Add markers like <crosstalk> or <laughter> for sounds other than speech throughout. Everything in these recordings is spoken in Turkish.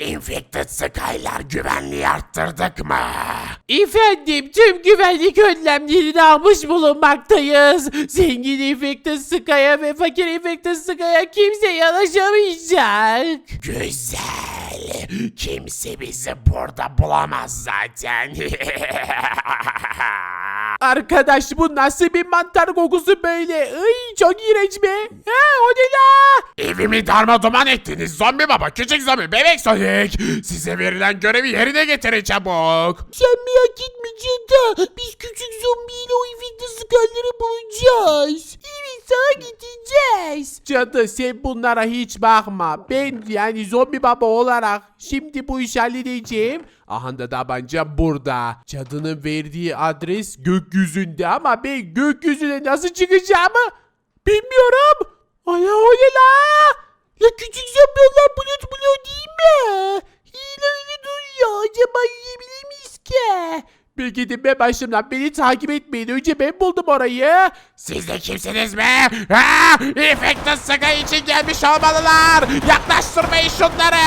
Infected Sky'lar güvenliği arttırdık mı? Efendim tüm güvenlik önlemlerini almış bulunmaktayız. Zengin Infected Sky'a ve fakir Infected Sky'a kimse yanaşamayacak. Güzel. Kimse bizi burada bulamaz zaten. <laughs> Arkadaş bu nasıl bir mantar kokusu böyle? Ay çok iğrenç be. Ha o ne la? Evimi darmaduman ettiniz zombi baba, küçük zombi, bebek Sonic. Size verilen görevi yerine getirin çabuk. Sen merak etme. Biz küçük zombiyle o infekte sıkarları bulacağız. Evet sana getireceğiz. Cadı sen bunlara hiç bakma. Ben yani zombi baba olarak şimdi bu işi halledeceğim. Aha da tabanca burada. Cadının verdiği adres gökyüzünde ama ben gökyüzüne nasıl çıkacağımı bilmiyorum. Ana o ne la? Ya küçük zombiler bulut bulut değil mi? Hile öyle duruyor. Acaba yiyebilir miyiz ki? Bir gidin be başımdan beni takip etmeyin. Önce ben buldum orayı. Siz de kimsiniz be? Ha! Infected Sky için gelmiş olmalılar. Yaklaştırmayın şunları.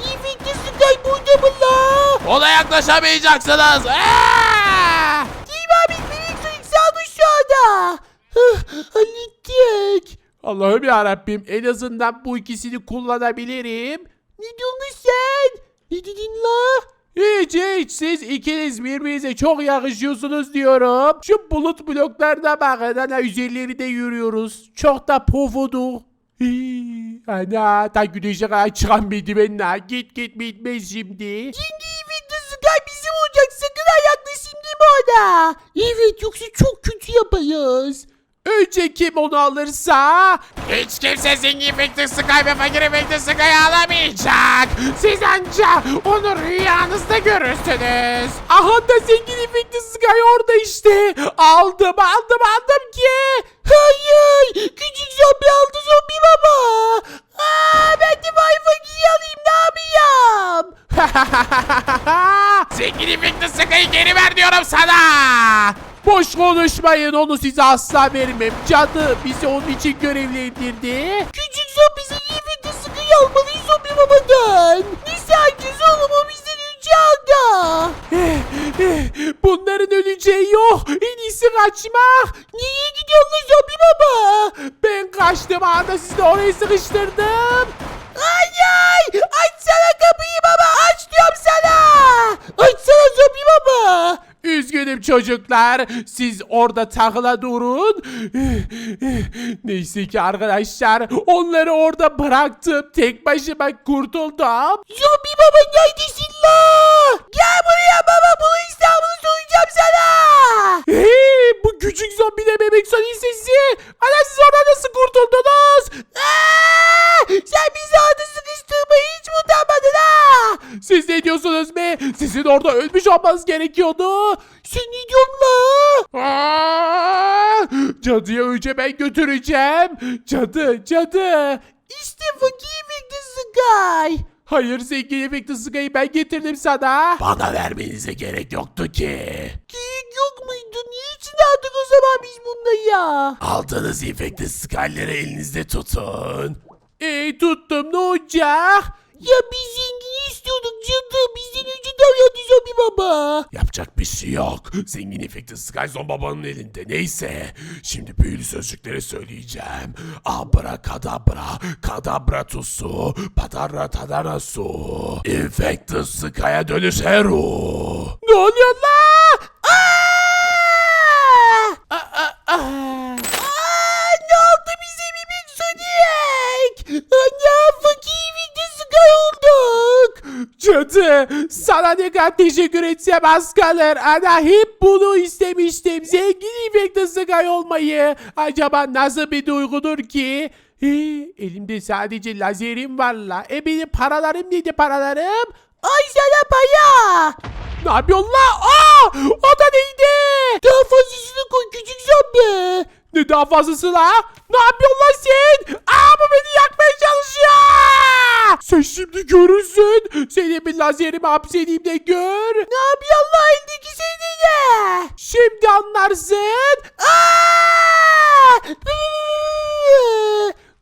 İfekli Sky burada mı la? Ona yaklaşamayacaksınız. Aa! Değil mi abi? Sonic sağmış şu anda. Hallettik. Allah'ım yarabbim en azından bu ikisini kullanabilirim. Ne diyorsun sen? Ne dedin la? Hiç hiç siz ikiniz birbirinize çok yakışıyorsunuz diyorum. Şu bulut bloklarına bakın ana üzerlerinde yürüyoruz. Çok da pofuduk. Ana ta güneşe kadar çıkan merdivenler git git bitmez şimdi. Şimdi evet Sky bizim olacak sakın ha yaklaşayım deme. Evet yoksa çok kötü yaparız. Önce kim onu alırsa Hiç kimse zengin Infected Sky ve fakir Infected Sky'ı alamayacak. Siz anca onu rüyanızda görürsünüz. Aha da zengin efekti Sky orada işte. Aldım aldım aldım ki. Hayır küçük zombi aldı zombi baba. Aa, ben de Wi-Fi'yi alayım ne yapayım? <laughs> Zengin Infected Sky'ı geri ver diyorum sana. Boş konuşmayın onu size asla vermem. Cadı bizi onun için görevlendirdi. Küçük zombi zengin efekti Sky'ı almalıyız zombi babadan. Ne sancız oğlum o bizden önce aldı. Bunların öleceği yok. En iyisi kaçmak. Niye gidiyorsun zombi baba? Ben kaçtım anda sizi de oraya sıkıştırdım. Ay ay! Açsana kapıyı baba! Aç diyorum sana! Açsana zombi baba! Üzgünüm çocuklar. Siz orada takıla durun. <laughs> Neyse ki arkadaşlar onları orada bıraktım. Tek başıma kurtuldum. Zombi baba neredesin la? Gel buraya baba bunu İstanbul'u soracağım sana. Hey, bu küçük zombi de bebek sonu sesi. Ana siz oradan nasıl kurtuldunuz? Aa, sen bizi orada sıkıştırmayı hiç mi ha? Siz ne diyorsunuz be? Sizin orada ölmüş olmanız gerekiyordu. Sen ne diyorsun la? Aa, Cadıya önce ben götüreceğim. Cadı, cadı. İşte fakir efekti Sky. Hayır zengin efekti Sky'ı ben getirdim sana. Bana vermenize gerek yoktu ki. Gerek yok muydu? Niçin aldık o zaman biz bunları ya? Aldığınız Infected Sky'ları elinizde tutun. E tuttum ne olacak? Ya biz zengini istiyorduk cadı. Bizden önce davrandı zombi baba. Yapacak bir şey yok. Zengin Infected Sky Zon babanın elinde. Neyse. Şimdi büyülü sözcükleri söyleyeceğim. Abra kadabra, kadabra tusu, patarra tadara su. Infected Sky'a dönüş Heru. Ne oluyor la? Cadı sana ne kadar teşekkür etsem az kalır. Ana hep bunu istemiştim. Zengin İfekte Sky olmayı. Acaba nasıl bir duygudur ki? Ee, elimde sadece lazerim var la. E benim paralarım neydi paralarım? Ay sana para. Ne yapıyorsun la? Aa! O da neydi? Daha fazlasını koy küçük zombi. Ne daha fazlası la? Ne yapıyorsun lan sen? Aa bu beni yakmaya çalışıyor. Sen şimdi görürsün. Seni bir lazerimi hapsedeyim de gör. Ne yapıyorsun la eldeki seni ne? Şimdi anlarsın. Aa!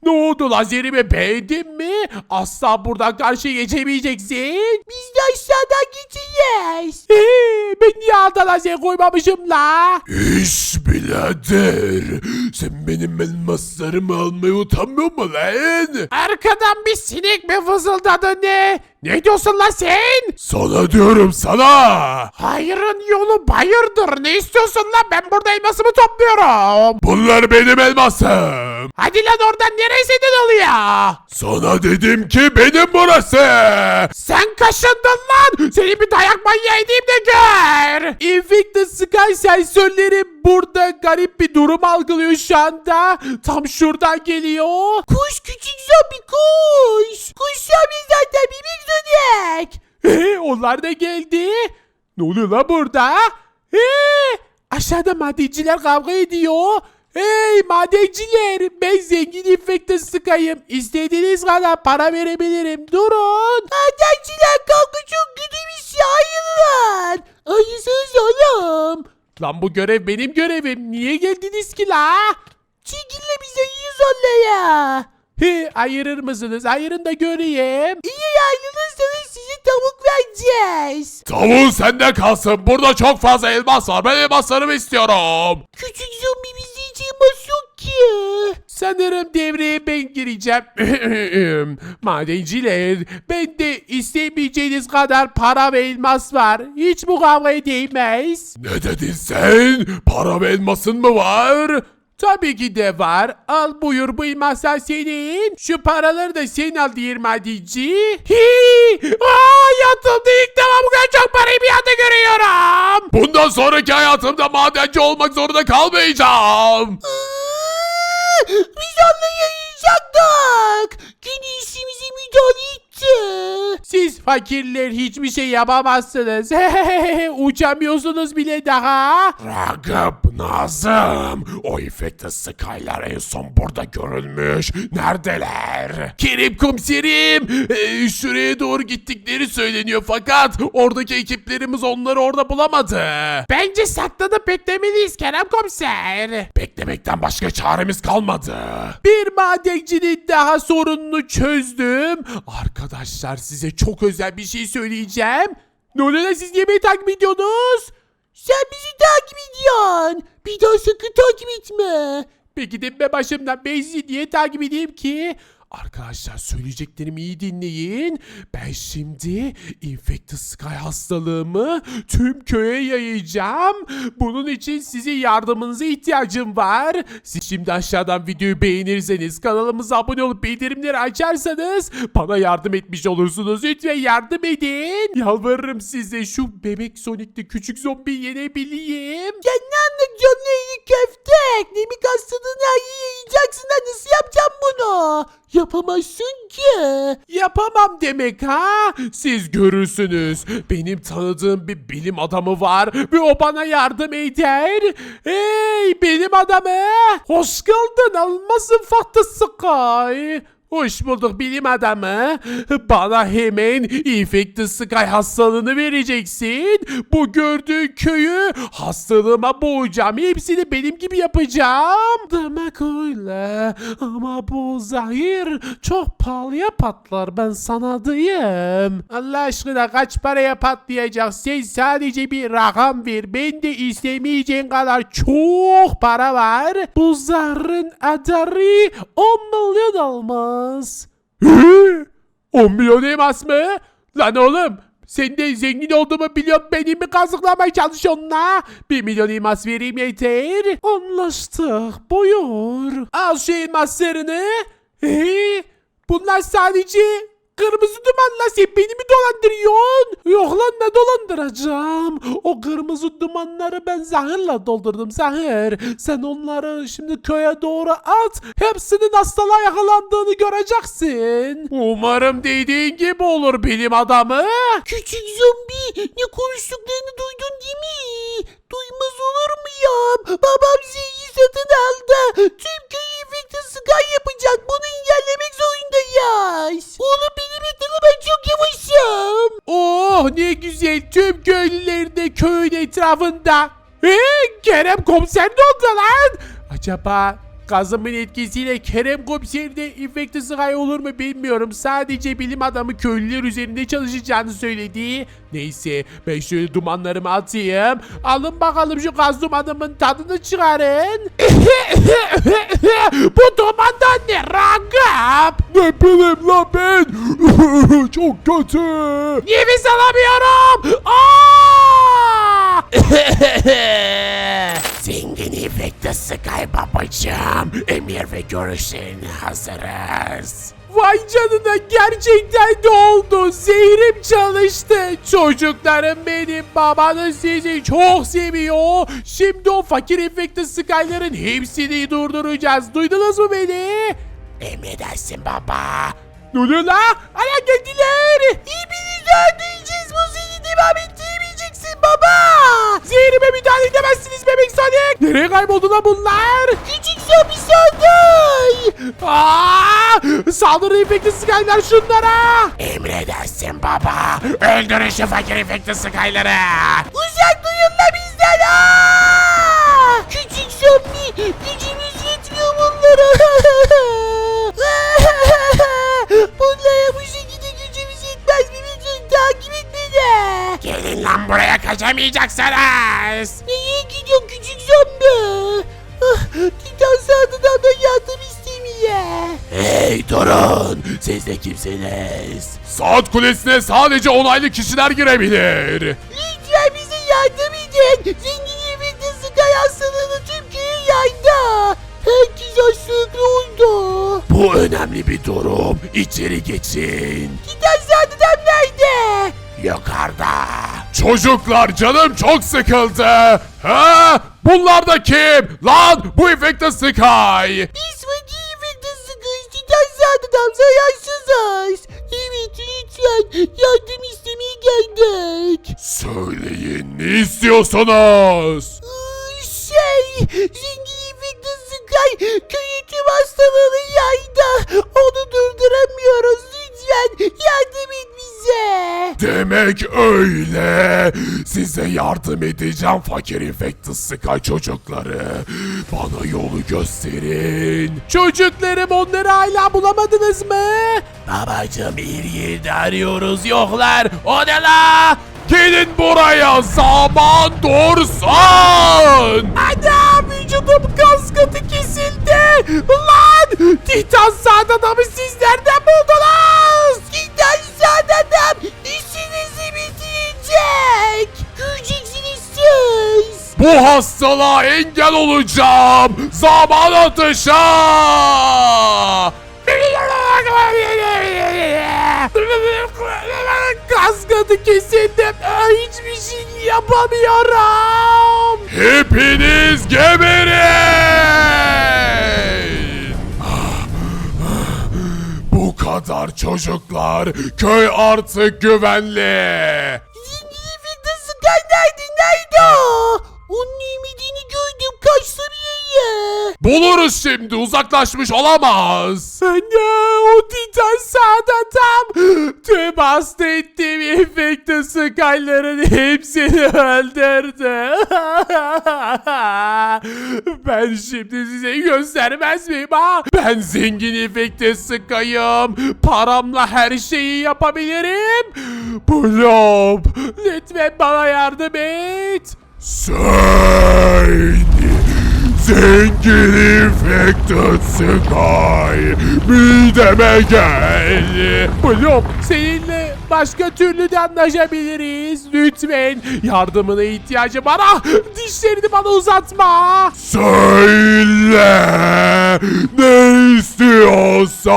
Ne oldu lazerimi beğendin mi? Asla buradan karşı geçemeyeceksin. Biz de aşağıdan geçeceğiz. Ee, ben niye alta lazer koymamışım la? İş birader. Sen benim elmaslarımı almayı utanmıyor mu lan? Arkadan bir sinek mi fızıldadı ne? Ne diyorsun lan sen? Sana diyorum sana. Hayırın yolu bayırdır. Ne istiyorsun lan? Ben burada elmasımı topluyorum. Bunlar benim elmasım. Hadi lan oradan nereye senin oluyor? Sana dedim ki benim burası. Sen kaşındın lan. Seni bir dayak manyağı edeyim de gör. Infected Sky sensörleri burada garip bir durum algılıyor şu anda. Tam şuradan geliyor. Kuş küçük zombi kuş. Kuş zombi zaten bebek zodiac. Ee, onlar da geldi. Ne oluyor lan burada? Ee, aşağıda madenciler kavga ediyor. Hey madenciler ben zengin infekte sıkayım. İstediğiniz kadar para verebilirim. Durun. Madenciler kavga çok kötüymüş ya hayırlar. Ayısız oğlum. Lan bu görev benim görevim. Niye geldiniz ki la? Çekille bize yüz ya. He, ayırır mısınız? Ayırın da göreyim. İyi ayrılırsanız size tavuk vereceğiz. Tavuğun sende kalsın. Burada çok fazla elmas var. Ben elmaslarımı istiyorum. Küçük zombi bizde hiç elmas yok ki. Sanırım devreye ben gireceğim. <laughs> Madenciler, ben de istemeyeceğiniz kadar para ve elmas var. Hiç bu kavgaya değmez. Ne dedin sen? Para ve elmasın mı var? Tabii ki de var. Al buyur bu elmaslar senin. Şu paraları da sen al diğer madenci. Hii! Aa, hayatımda ilk defa bu kadar çok parayı bir anda görüyorum. Bundan sonraki hayatımda madenci olmak zorunda kalmayacağım. Biz anlayacaktık. Yine işimize müdahale. Siz fakirler hiçbir şey yapamazsınız. <laughs> Uçamıyorsunuz bile daha. Ragıp, Nazım, o infekte Skylar en son burada görülmüş. Neredeler? Kerim komiserim, e, şuraya doğru gittikleri söyleniyor fakat oradaki ekiplerimiz onları orada bulamadı. Bence saklanıp beklemeliyiz Kerem komiser. Beklemekten başka çaremiz kalmadı. Bir madencinin daha sorununu çözdüm. Arkadaşlar size çok özel bir şey söyleyeceğim. Lan siz niye beni takip ediyorsunuz? Sen bizi takip ediyorsun. Bir daha sakın takip etme. Peki de be başımdan ben sizi niye takip edeyim ki? Arkadaşlar söyleyeceklerimi iyi dinleyin. Ben şimdi Infected Sky hastalığımı tüm köye yayacağım. Bunun için sizin yardımınıza ihtiyacım var. Siz şimdi aşağıdan videoyu beğenirseniz, kanalımıza abone olup bildirimleri açarsanız bana yardım etmiş olursunuz. Lütfen yardım edin. Yalvarırım size şu bebek Sonic'te küçük zombi yenebileyim. Ya ne anlatıyorsun köftek? Nemik hastalığını yayacaksın da nasıl yapacağım bunu? Yapamazsın ki. Yapamam demek ha? Siz görürsünüz. Benim tanıdığım bir bilim adamı var ve o bana yardım eder. Hey bilim adamı. Hoş geldin almasın fatı Sky. Hoş bulduk bilim adamı. Bana hemen Infected Sky hastalığını vereceksin. Bu gördüğün köyü hastalığıma boğacağım. Hepsini benim gibi yapacağım. Demek öyle. Ama bu zahir çok pahalıya patlar ben sana diyeyim. Allah aşkına kaç paraya patlayacak? Sen sadece bir rakam ver. Ben de istemeyeceğin kadar çok para var. Bu zahrın adarı 10 milyon olmaz. 10 <laughs> milyon elmas mı? Lan oğlum sen de zengin olduğumu biliyorum beni mi kazıklamaya çalışıyorsun la? 1 milyon elmas vereyim yeter. Anlaştık buyur. Al şu elmaslarını. Ee, bunlar sadece kırmızı dumanla sen beni mi dolandırıyorsun? Yok lan ne dolandıracağım? O kırmızı dumanları ben zahırla doldurdum zahir. Sen onları şimdi köye doğru at. Hepsinin hastalığa yakalandığını göreceksin. Umarım dediğin gibi olur bilim adamı. Küçük zombi ne konuştuklarını duydun değil mi? Duymaz olur mu ya? Babam zehri satın aldı. Tüm köy infekte sky yapacak. Bunu engellemek zorundayız. Oğlum benim yeterim ben çok yavaşım. Oh ne güzel tüm köylüler de köyün etrafında. Eee Kerem komiser ne oldu lan? Acaba Gazımın etkisiyle Kerem komiserde infekte sıkay olur mu bilmiyorum. Sadece bilim adamı köylüler üzerinde çalışacağını söyledi. Neyse ben şöyle dumanlarımı atayım. Alın bakalım şu gaz dumanımın tadını çıkarın. Bu dumandan ne Ragap? Ne bileyim lan ben. Çok kötü. Nefes alamıyorum. Aa! Efekte Sky babacığım. Emir ve görüşlerine hazırız. Vay canına gerçekten de oldu. Zehrim çalıştı. Çocuklarım benim babanız sizi çok seviyor. Şimdi o fakir infekte Skyler'ın hepsini durduracağız. Duydunuz mu beni? Emredersin baba. Ne oluyor la? Ana geldiler. Hepiniz öldüreceğiz. Bu seni devam baba. Zehrime müdahale edemezsiniz bebek Sonic. Nereye kayboldu lan bunlar? Küçük zombi saldır. Aa, saldırı infekte Skyler şunlara. Emredersin baba. Öldürün şu fakir efekte Sky'ları. Uzak duyun la bizden. Durun. Siz de kimsiniz? Saat kulesine sadece onaylı kişiler girebilir. Lütfen bize yardım edin. Zengin yemekte Sky hastalığını tüm köye yaydı. Herkes hastalıklı oldu. Bu önemli bir durum. İçeri geçin. Titan sağdan nerede? Yukarıda. Çocuklar canım çok sıkıldı. Ha? Bunlar da kim? Lan bu efekte Sky. Biz Sağdan zararsızız. Evet lütfen yardım istemeye geldik. Söyleyin ne istiyorsunuz? Iı, Şey, zengin infekte Sky köyü tüm hastalığını yaydı. Demek öyle. Size yardım edeceğim fakir infekte Sky çocukları. Bana yolu gösterin. Çocuklarım onları hala bulamadınız mı? Babacım bir yerde arıyoruz yoklar. O ne la? Gelin buraya zaman dursun. Ana vücudum kas katı kesildi. Lan Titan Sağdadam'ı siz nereden buldunuz? Bu hastalığa engel olacağım. Zaman atışı. Kas katı kesildim. Hiçbir şey yapamıyorum. Hepiniz geberin. Bu kadar çocuklar. Köy artık güvenli. Buluruz şimdi uzaklaşmış olamaz. Anne o Titan sağda tam. Tüm hasta ettiğim infekte Sky'ların hepsini öldürdü. <laughs> ben şimdi size göstermez miyim ha? Ben zengin infekte Sky'ım. Paramla her şeyi yapabilirim. Blob lütfen bana yardım et. Sen zengin infected Sky mideme gel. Blop seninle başka türlü de anlaşabiliriz. Lütfen yardımına ihtiyacım var. Ah, dişlerini bana uzatma. Söyle ne istiyorsan.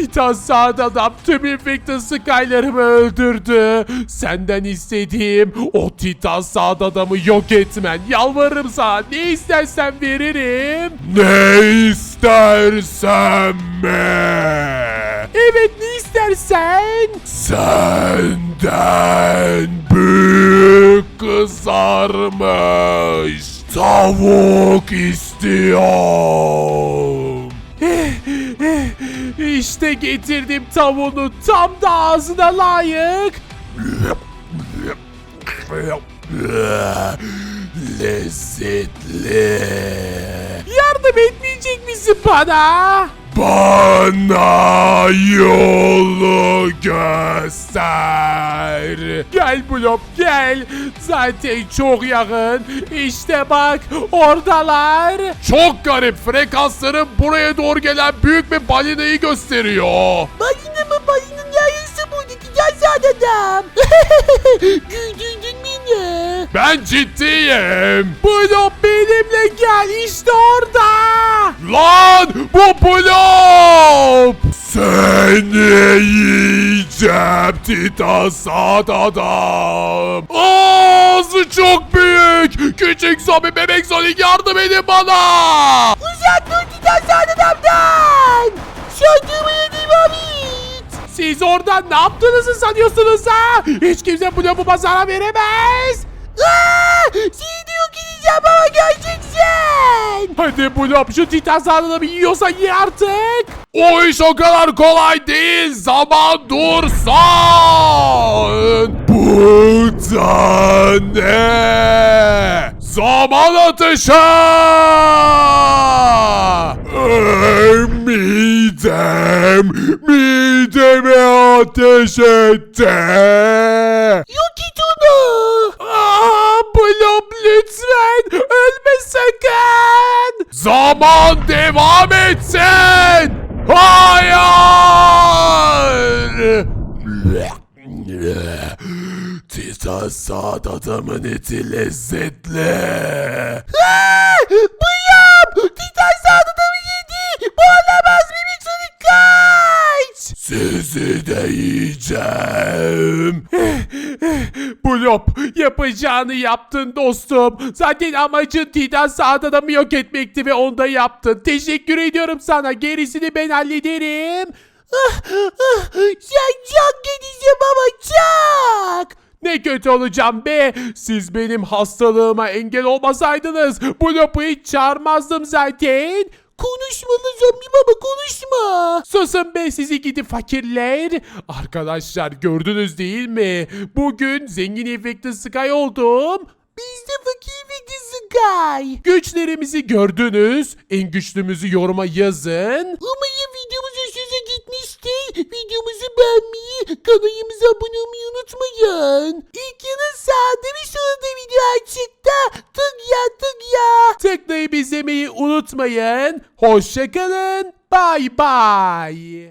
Titan sağda adam tüm infekte Skyler'ımı öldürdü. Senden istediğim o Titan sağda adamı yok etmen. Yalvarırım sana ne istersen veririm. Ne istersen mi? Evet ne istersen. Senden büyük kızarmış tavuk istiyorum. İşte getirdim tavuğunu tam da ağzına layık. Lezzetli. Yardım yardım etmeyecek misin bana? Bana yolu göster. Gel Blop gel. Zaten çok yakın. İşte bak oradalar. Çok garip frekansların buraya doğru gelen büyük bir balinayı gösteriyor. Balina mı balina yarısı buradaki cansız adam. <laughs> Güldürdün beni. Ben ciddiyim. Blop benimle gel işte orada. Lan bu blop. Seni yiyeceğim Titan Saat Adam. Ağzı çok büyük. Küçük zombi bebek Sonic yardım edin bana. Uzak dur cansız adamdan. Şarkımaya devam et. Siz orada ne yaptığınızı sanıyorsunuz ha? Hiç kimse Blop'uma zarar veremez. Aa, seni edeceğim ama göreceksin. Hadi Blop şu titan sağlığını bir yiyorsa ye artık. O iş o kadar kolay değil. Zaman dursun. Bu da ne? Zaman ateşi. Ee, midem, mideme ateş etti. Yok et onu. Aa, Blop lütfen ölme. Zaman devam etsin. Hayır. Titan saat adamın eti lezzetli. Yapacağını yaptın dostum. Zaten amacın Titan sağ adamı yok etmekti ve onu da yaptın. Teşekkür ediyorum sana. Gerisini ben hallederim. Ah, ah, Sen kötüsün baba çok. Ne kötü olacağım be. Siz benim hastalığıma engel olmasaydınız Blop'u hiç çağırmazdım zaten. Konuşmalı zombi baba konuşma. Susun be sizi gidi fakirler. Arkadaşlar gördünüz değil mi? Bugün zengin efekti Sky oldum. Biz de fakir Sky. Güçlerimizi gördünüz. En güçlümüzü yoruma yazın. Gitmiştir. Videomuzu beğenmeyi, kanalımıza abone olmayı unutmayın. İlk yanın sağda bir solda video açıkta. Tık ya tık ya. Tıklayıp izlemeyi unutmayın. Hoşçakalın. Bye bye.